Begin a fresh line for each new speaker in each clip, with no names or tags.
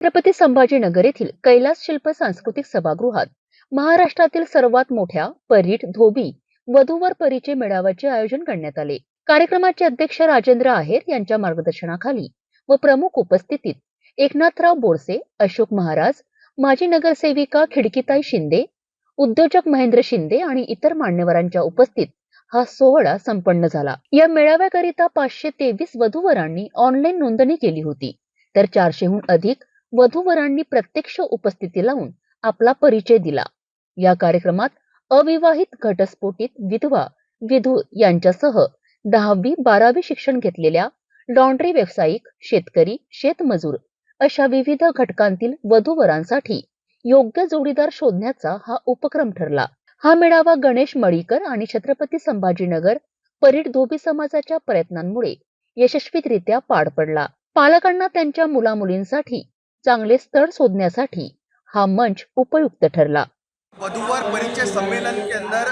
छत्रपती संभाजीनगर येथील कैलास शिल्प सांस्कृतिक सभागृहात महाराष्ट्रातील सर्वात मोठ्या परीट धोबी वधूवर परिचय मेळाव्याचे आयोजन करण्यात आले. कार्यक्रमाचे अध्यक्ष राजेंद्र आहेर यांच्या मार्गदर्शनाखाली व प्रमुख उपस्थितीत एकनाथराव बोरसे अशोक महाराज माजी नगरसेविका खिडकीताई शिंदे उद्योजक महेंद्र शिंदे आणि इतर मान्यवरांच्या उपस्थित हा सोहळा संपन्न झाला. या मेळाव्याकरिता पाचशे तेवीस वधूवरांनी ऑनलाईन नोंदणी केली होती. तर चारशेहून अधिक वधूवरांनी प्रत्यक्ष उपस्थिती लावून आपला परिचय दिला. या कार्यक्रमात अविवाहित घटस्फोटित विधवा विधू यांच्यासह दहावी बारावी शिक्षण घेतलेल्या लॉन्ड्री व्यावसायिक शेतकरी शेतमजूर अशा विविध घटकांतील वधूवरांसाठी योग्य जोडीदार शोधण्याचा हा उपक्रम ठरला. हा मेळावा गणेश मळीकर आणि छत्रपती संभाजीनगर परीट धोबी समाजाच्या प्रयत्नांमुळे यशस्वीरित्या पार पडला. पालकांना त्यांच्या मुलामुलींसाठी चांगले स्थळ शोधण्यासाठी हा मंच उपयुक्त ठरला.
वधुवर परिचय सम्मेलन के अंदर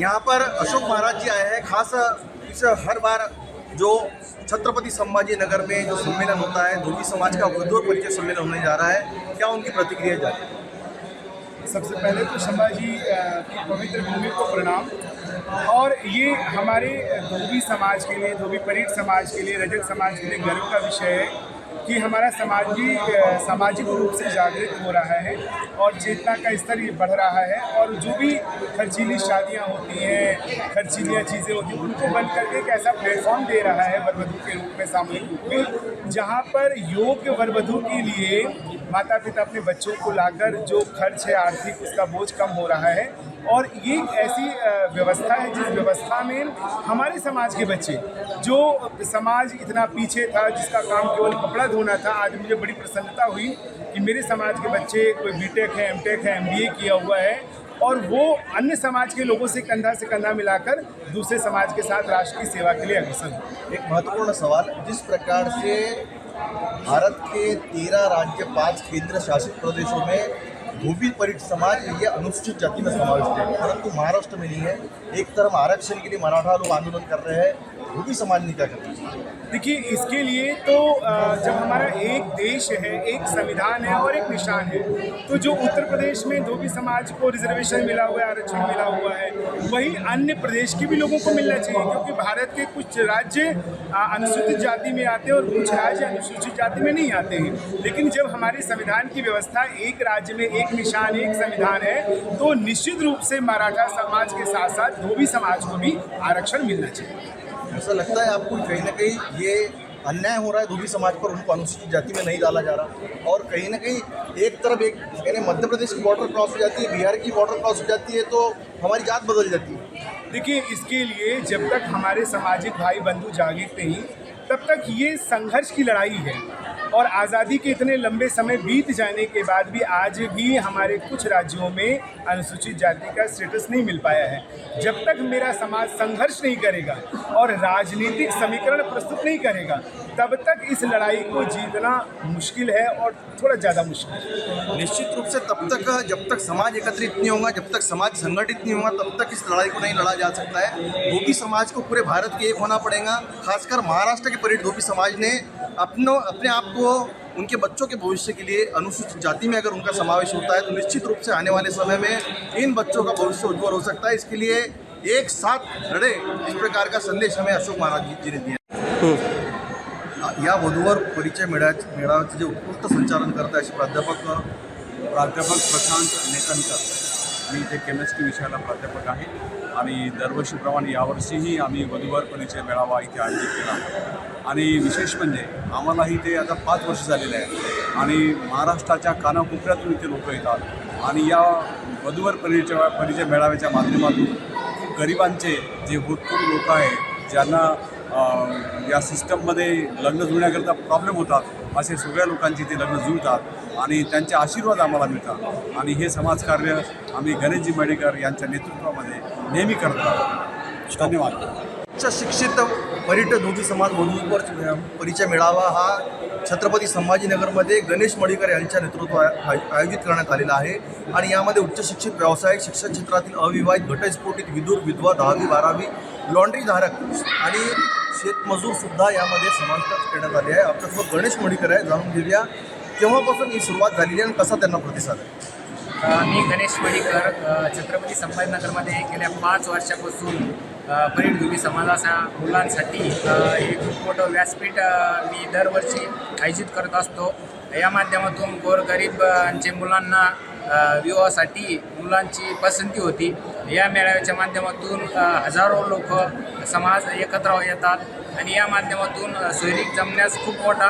यहाँ पर अशोक महाराज जी आए हैं. खास इस हर बार जो छत्रपति संभाजी नगर में जो सम्मेलन होता है धोबी समाज का वधुवर परिचय सम्मेलन होने जा रहा है क्या उनकी प्रतिक्रिया जा रही है?
सबसे पहले तो संभाजी की पवित्र भूमि को प्रणाम। और ये हमारे धोबी समाज के लिए धोबी परीट समाज के लिए रजक समाज के लिए गर्व का विषय है। कि हमारा समाज, सामाजिक रूप से जागृत हो रहा है और चेतना का स्तर ये बढ़ रहा है और जो भी खर्चीली शादियाँ होती हैं, खर्चीलियाँ चीज़ें होती हैं, उनको बंद करके एक ऐसा प्लेटफॉर्म दे रहा है वरवधु के रूप में, सामूहिक रूप में, जहाँ पर योग्य वरवधु के लिए माता पिता अपने बच्चों को लाकर जो खर्च है, आर्थिक उसका बोझ कम हो रहा है। और ये ऐसी व्यवस्था है, जिस व्यवस्था में हमारे समाज के बच्चे, जो समाज इतना पीछे था, जिसका काम केवल कपड़ा धोना था, आज मुझे बड़ी प्रसन्नता हुई कि मेरे समाज के बच्चे कोई बीटेक है एमटेक है एमबीए किया हुआ है और वो अन्य समाज के लोगों से कंधा से कंधा मिलाकर दूसरे समाज के साथ राष्ट्र की सेवा के लिए अग्रसर
एक महत्वपूर्ण सवाल, जिस प्रकार से भारत के तेरह राज्य, पाँच केंद्र शासित प्रदेशों में धोबी परिट समाज ये अनुसूचित जाति में समाविष्ट है। परंतु महाराष्ट्र में नहीं है। एक तरफ आरक्षण के लिए मराठा लोग आंदोलन कर रहे हैं। धोबी समाज ने क्या कर
देखिए, इसके लिए तो जब हमारा एक देश है, एक संविधान है और एक निशान है तो जो उत्तर प्रदेश में धोबी समाज को रिजर्वेशन मिला हुआ है, आरक्षण मिला हुआ है, वही अन्य प्रदेश के भी लोगों को मिलना चाहिए, क्योंकि भारत के कुछ राज्य अनुसूचित जाति में आते हैं और कुछ राज्य अनुसूचित जाति में नहीं आते हैं। लेकिन जब हमारे संविधान की व्यवस्था एक राज्य में एक निशान, एक संविधान है तो निश्चित रूप से मराठा समाज के साथ साथ धोबी समाज को भी आरक्षण मिलना चाहिए।
ऐसा लगता है आपको कहीं ना कहीं ये अन्याय हो रहा है, धोबी समाज पर उनको अनुसूचित जाति में नहीं डाला जा रहा। और कहीं ना कहीं एक तरफ़ एक, यानी मध्य प्रदेश की बॉर्डर क्रॉस हो जाती है, बिहार की बॉर्डर क्रॉस हो जाती है तो हमारी जात बदल जाती है।
देखिए, इसके लिए जब तक हमारे सामाजिक भाई बंधु जागृत नहीं तब तक ये संघर्ष की लड़ाई है। और आज़ादी के इतने लंबे समय बीत जाने के बाद भी आज भी हमारे कुछ राज्यों में अनुसूचित जाति का स्टेटस नहीं मिल पाया है। जब तक मेरा समाज संघर्ष नहीं करेगा और राजनीतिक समीकरण प्रस्तुत नहीं करेगा, तब तक इस लड़ाई को जीतना मुश्किल है और थोड़ा ज़्यादा मुश्किल है।
निश्चित रूप से तब तक, जब तक समाज एकत्रित नहीं होगा, जब तक समाज संगठित नहीं होगा, तब तक इस लड़ाई को नहीं लड़ा जा सकता है। धोबी समाज को पूरे भारत के एक होना पड़ेगा, खासकर महाराष्ट्र के परिट धोबी समाज ने अपनो अपने आप को उनके बच्चों के भविष्य के लिए अनुसूचित जाति में अगर उनका समावेश होता है तो निश्चित रूप से आने वाले समय में इन बच्चों का भविष्य उज्जवल हो सकता है। इसके लिए एक साथ लड़े इस प्रकार का संदेश हमें अशोक महाराज जी ने दिया। या वधूवर परिचय मेळा मेळाव्याचे जे उत्कृष्ट संचालन करत आहे असे प्राध्यापक
प्राध्यापक प्रशांत नेतनकर मी इथे केमिस्ट्री विषयाला प्राध्यापक आहे आणि दरवर्षीप्रमाणे यावर्षीही आम्ही वधूवर परिचय मेळावा इथे आयोजित केला. आणि विशेष म्हणजे आम्हालाही ते आता पाच वर्ष झालेले आहे आणि महाराष्ट्राच्या कानाकोपऱ्यातून इथे लोक येतात. आणि या वधूवर परिचय परिचय मेळाव्याच्या माध्यमातून गरिबांचे जे भूतपूर्व लोक आहेत ज्यांना या सिस्टममध्ये लग्न धुण्याकरिता प्रॉब्लेम होतात असे सगळ्या लोकांची ते लग्न जुळतात आणि त्यांचे आशीर्वाद आम्हाला मिळतात. आणि हे समाजकार्य आम्ही गणेशजी मेडेकर यांच्या नेतृत्वामध्ये नेहमी करत आहोत. धन्यवाद.
उच्च शिक्षित पर्यटक धोबी समाज म्हणून परिचय मिळावा हा छत्रपती संभाजीनगरमध्ये गणेश मडिकर यांच्या नेतृत्व आय- आयोजित करण्यात आलेला आहे. आणि यामध्ये उच्च शिक्षित व्यावसायिक शिक्षण क्षेत्रातील अविवाहित घटस्फोटित विदूर विधवा दहावी बारावी लॉन्ड्रीधारक आणि शेतमजूर सुद्धा यामध्ये समाविष्ट करण्यात आले आहे. आपल्यासोबत गणेश मणिकर आहे. जाणून घेऊया केव्हापासून ही सुरुवात झालेली आहे आणि कसा त्यांना प्रतिसाद आहे?
मी गणेश मणिकर छत्रपती संभाजीनगरमध्ये गेल्या पाच वर्षापासून अ, दुबी समाजाच्या मुलांसाठी एक खूप मोठं व्यासपीठ मी दरवर्षी आयोजित करत असतो. या माध्यमातून गोरगरीबांचे मुलांना विवाहासाठी मुलांची पसंती होती. या मेळाव्याच्या माध्यमातून हजारो लोक समाज एकत्र येतात. आणि या माध्यमातून सैनिक जमण्यास खूप मोठा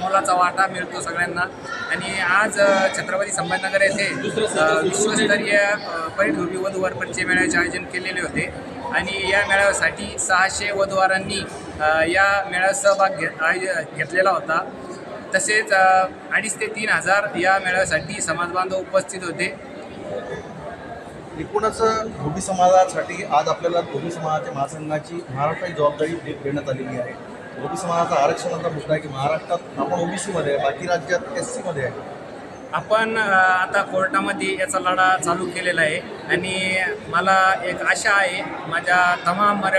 मोलाचा वाटा मिळतो सगळ्यांना. आणि आज छत्रपती संभाजीनगर येथे विश्वस्तरीय अ, परिढोबी वधूवर परिचय मेळाव्याचे आयोजन केलेले होते. आणि या मेळाव्यासाठी सहाशे वधूवरांनी या मेळाव्यात सहभाग घेत आयोज घेतलेला होता. तसेच अडीच ते तीन हजार या मेळाव्यासाठी समाजबांधव उपस्थित होते.
एकूणच धोबी समाजासाठी आज आपल्याला धोबी समाजाच्या महासंघाची महाराष्ट्राची जबाबदारी देण्यात आलेली आहे. धोबी समाजाचा आरक्षणाचा मुद्दा आहे की महाराष्ट्रात आपण ओबीसीमध्ये आहे बाकी राज्यात एस सीमध्ये आहे.
आपण आता कोर्टामध्ये याचा लढा चालू केलेला आहे आणि मला एक आशा आहे माझ्या तमाम मर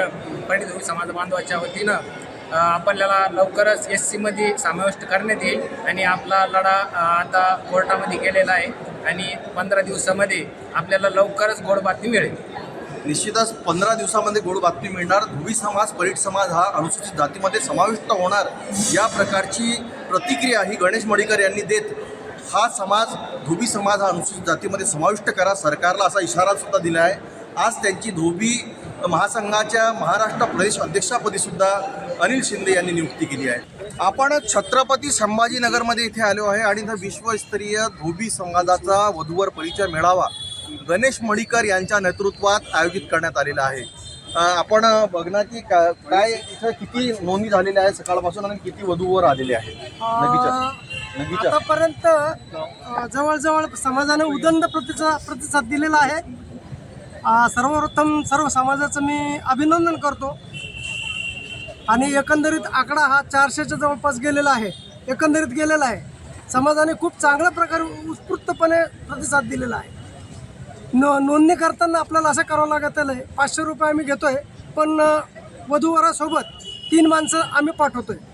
पंडित समाज बांधवाच्या वतीनं आपल्याला लवकरच एस सीमध्ये समाविष्ट करण्यात येईल आणि आपला लढा आता कोर्टामध्ये गेलेला आहे. आणि पंधरा दिवसामध्ये आपल्याला लवकरच गोड बातमी मिळेल.
निश्चितच पंधरा दिवसामध्ये गोड बातमी मिळणार. धोबी समाज परीट समाज हा अनुसूचित जातीमध्ये समाविष्ट होणार. या प्रकारची प्रतिक्रिया ही गणेश मडिकर यांनी देत हा समाज धोबी समाज हा अनुसूचित जातीमध्ये समाविष्ट करा. सरकारला असा इशारा सुद्धा दिला आहे. आज त्यांची धोबी महासंघाच्या महाराष्ट्र प्रदेश अध्यक्षापदी सुद्धा अनिल शिंदे यांनी नियुक्ती केली आहे. आपण छत्रपती संभाजीनगरमध्ये इथे आलो आहे आणि इथं विश्वस्तरीय धोबी समाजाचा वधूवर परिचय मेळावा गणेश मडीकर यांच्या नेतृत्वात आयोजित करण्यात आलेला आहे. आपण बघणार की काय इथं किती नोंदी झालेल्या आहेत सकाळपासून आणि किती वधूवर आलेले आहेत? नगीच्या
आतापर्यंत जवळजवळ समाजाने उदंड प्रतिसाद प्रतिसाद दिलेला आहे. सर्वप्रथम सर्व समाजाचं मी अभिनंदन करतो. आणि एकंदरीत आकडा हा चारशेच्या जवळपास गेलेला आहे. एकंदरीत गेलेला आहे. समाजाने खूप चांगल्या प्रकारे उत्स्फूर्तपणे प्रतिसाद दिलेला आहे. नो नोंदणी करताना आपल्याला असं करावं लागत आहे पाचशे रुपये आम्ही घेतो आहे पण वधूवरासोबत तीन माणसं आम्ही पाठवतो आहे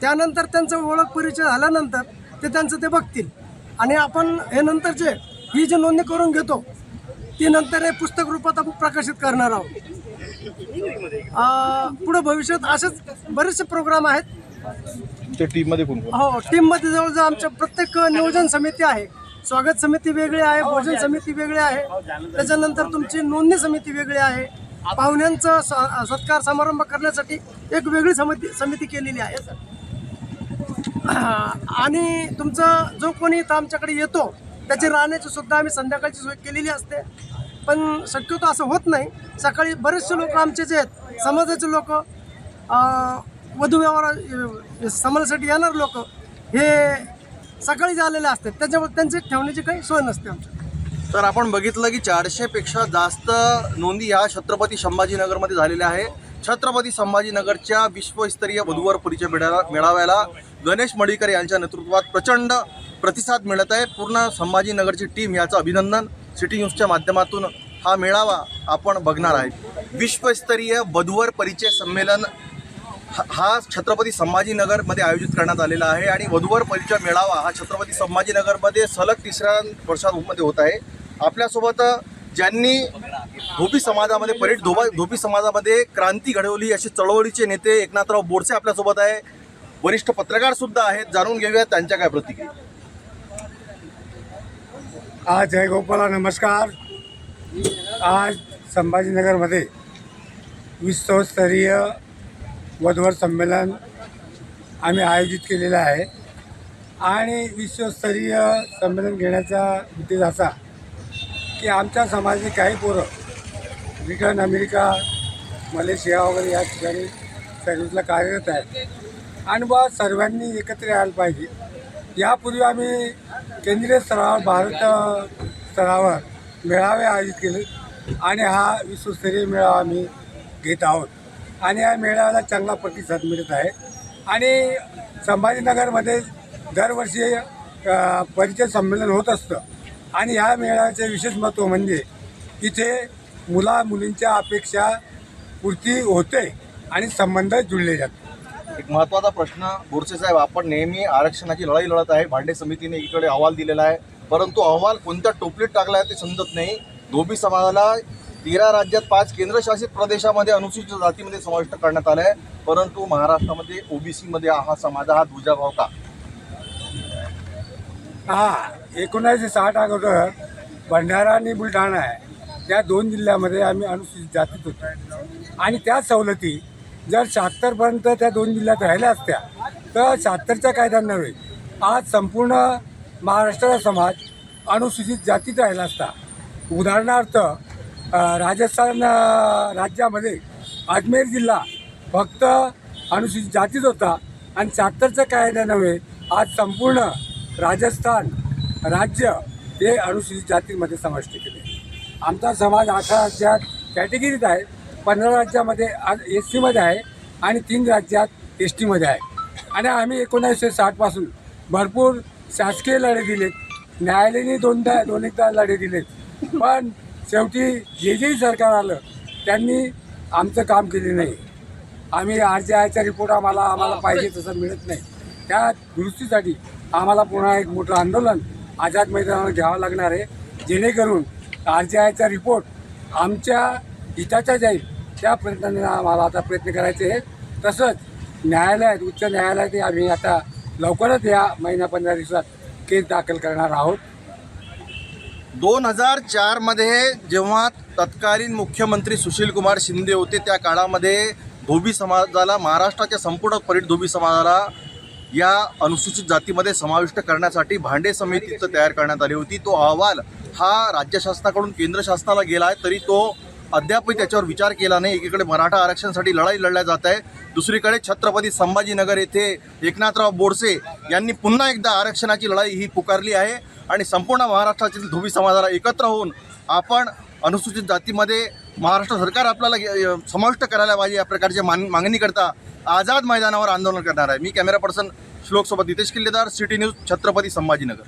त्यानंतर त्यांचं ओळख परिचय झाल्यानंतर ते त्यांचं ते बघतील. आणि आपण हे नंतर जे ही जी नोंदणी करून घेतो ती नंतर हे पुस्तक रूपात आपण प्रकाशित करणार आहोत. पुढं भविष्यात असेच बरेचसे प्रोग्राम आहेत.
ते टीममध्ये
हो टीममध्ये जवळजवळ आमच्या प्रत्येक नियोजन समिती आहे. स्वागत समिती वेगळी आहे भोजन समिती वेगळी आहे. त्याच्यानंतर तुमची नोंदणी समिती वेगळी आहे. पाहुण्यांचं सत्कार समारंभ करण्यासाठी एक वेगळी समिती समिती केलेली आहे. आणि तुमचं जो कोणी इथं आमच्याकडे येतो त्याची राहण्याची सुद्धा आम्ही संध्याकाळची सोय केलेली असते. पण शक्यतो असं होत नाही. सकाळी बरेचसे लोक आमचे जे आहेत समाजाचे लोक वधू व्यवहार समाजासाठी येणार लोक हे सकाळी आलेले असतात त्याच्यामुळे त्यांची ठेवण्याची काही सोय नसते आमची.
तर आपण बघितलं की चारशेपेक्षा जास्त नोंदी ह्या छत्रपती संभाजीनगरमध्ये झालेल्या आहे. छत्रपती संभाजीनगरच्या विश्वस्तरीय वधूवर परिचय मेळा मेळाव्याला गणेश मडीकर यांच्या नेतृत्वात प्रचंड प्रतिसाद मिळत आहे. पूर्ण संभाजीनगरची टीम याचं अभिनंदन सिटी न्यूजच्या माध्यमातून हा मेळावा आपण बघणार आहे. विश्वस्तरीय वधूवर परिचय संमेलन हा- हा छत्रपती संभाजीनगरमध्ये आयोजित करण्यात आलेला आहे आणि वधूवर परिचय मेळावा हा छत्रपती संभाजीनगरमध्ये सलग तिसऱ्या वर्षामध्ये होत आहे. आपल्यासोबत ज्यांनी धोबी समाजामध्ये परेड धोबा धोबी समाजामध्ये क्रांती घडवली असे चळवळीचे नेते एकनाथराव बोरसे आपल्यासोबत आहे. वरिष्ठ पत्रकार सुद्धा आहेत. जाणून घेऊया त्यांच्या काय प्रतिक्रिया.
आज जय गोपाला नमस्कार. आज संभाजीनगरमध्ये विश्वस्तरीय वधवर संमेलन आम्ही आयोजित केलेलं आहे. आणि विश्वस्तरीय संमेलन घेण्याचा उद्देश असा की आमच्या समाजातील काही पोरं ब्रिटन अमेरिका मलेशिया वगैरे या ठिकाणी सर्व्हिसला कार्यरत आहेत. आणि बा सर्वांनी एकत्र यायला पाहिजे. यापूर्वी आम्ही केंद्रीय स्तरावर भारत स्तरावर मेळावे आयोजित केले आणि हा विश्वस्तरीय मेळावा आम्ही घेत आहोत. आणि या मेळाव्याला चांगला प्रतिसाद मिळत आहे. आणि संभाजीनगरमध्ये दरवर्षी परिचय संमेलन होत असतं. आणि ह्या मेळाव्याचे विशेष महत्त्व म्हणजे इथे मुला मुलींच्या अपेक्षा पूर्ती होते आणि संबंध जुळले जातात.
एक महत्त्वाचा प्रश्न बोरसे साहेब आपण नेहमी आरक्षणाची लढाई लढत आहे. भांडे समितीने एकीकडे अहवाल दिलेला आहे. परंतु अहवाल कोणत्या टोपलीत टाकला आहे ते समजत नाही. धोबी समाजाला तेरा राज्यात पाच केंद्रशासित प्रदेशामध्ये अनुसूचित जातीमध्ये समाविष्ट करण्यात आलं आहे परंतु महाराष्ट्रामध्ये ओबीसीमध्ये हा समाज हा दुजाभाव का?
हा एकोणीसशे साठ अगोदर भंडारा आणि बुलढाणा आहे. त्या दोन जिल्ह्यामध्ये आम्ही अनुसूचित जातीत होतो. आणि त्या सवलती जर शहात्तरपर्यंत त्या दोन जिल्ह्यात राहिल्या असत्या तर शहात्तरच्या कायद्यान्वये आज संपूर्ण महाराष्ट्राचा समाज अनुसूचित जातीत राहिला असता. उदाहरणार्थ राजस्थान राज्यामध्ये अजमेर जिल्हा फक्त अनुसूचित जातीत होता आणि शहात्तरच्या नव्हे आज संपूर्ण राजस्थान राज्य हे अनुसूचित जातीमध्ये समाविष्ट केले. आमचा समाज अठरा राज्यात कॅटेगरीत आहे पंधरा राज्यामध्ये एस सीमध्ये आहे आणि तीन राज्यात एस टीमध्ये आहे. आणि आम्ही एकोणीसशे साठपासून भरपूर शासकीय लढे दिलेत न्यायालयाने दोनदा दोन एकदा लढे दिलेत. पण शेवटी जे जेही सरकार आलं त्यांनी आमचं काम केले नाही. आम्ही आर जी आयचा रिपोर्ट आम्हाला आम्हाला पाहिजे तसं मिळत नाही. त्या दुरुस्तीसाठी आम्हाला पुन्हा एक मोठं आंदोलन आझाद मैदानावर घ्यावं लागणार आहे. जेणेकरून आर जे आयचा रिपोर्ट आमच्या हिताचा जाईल त्या प्रयत्नाने आम्हाला आता प्रयत्न करायचे आहे तसंच न्यायालयात उच्च न्यायालयात आम्ही आता लवकरच या महिना पंधरा दिवसात केस दाखल करणार आहोत.
दोन हजार चारमध्ये जेव्हा तत्कालीन मुख्यमंत्री सुशीलकुमार शिंदे होते त्या काळामध्ये धोबी समाजाला महाराष्ट्राच्या संपूर्ण परीट धोबी समाजाला या अनुसूचित जातीमध्ये समाविष्ट करण्यासाठी भांडे समिती तयार करण्यात आली होती. तो अहवाल हा राज्य शासनाकडून केंद्र शासनाला गेला आहे तरी तो अद्यापही त्याच्यावर विचार केला नाही. एकीकडे मराठा आरक्षणासाठी लढाई लढल्या जात आहे दुसरीकडे छत्रपती संभाजीनगर येथे एकनाथराव बोडसे यांनी पुन्हा एकदा आरक्षणाची लढाई ही पुकारली आहे आणि संपूर्ण महाराष्ट्रातील धोबी समाजाला एकत्र होऊन आपण अनुसूचित जातीमध्ये महाराष्ट्र सरकार आपल्याला समाविष्ट करायला पाहिजे या प्रकारच्या मान मागणीकरता आझाद मैदानावर आंदोलन करणार आहे. मी कॅमेरा पर्सन श्लोकसोबत नितेश किल्लेदार सिटी न्यूज छत्रपती संभाजीनगर.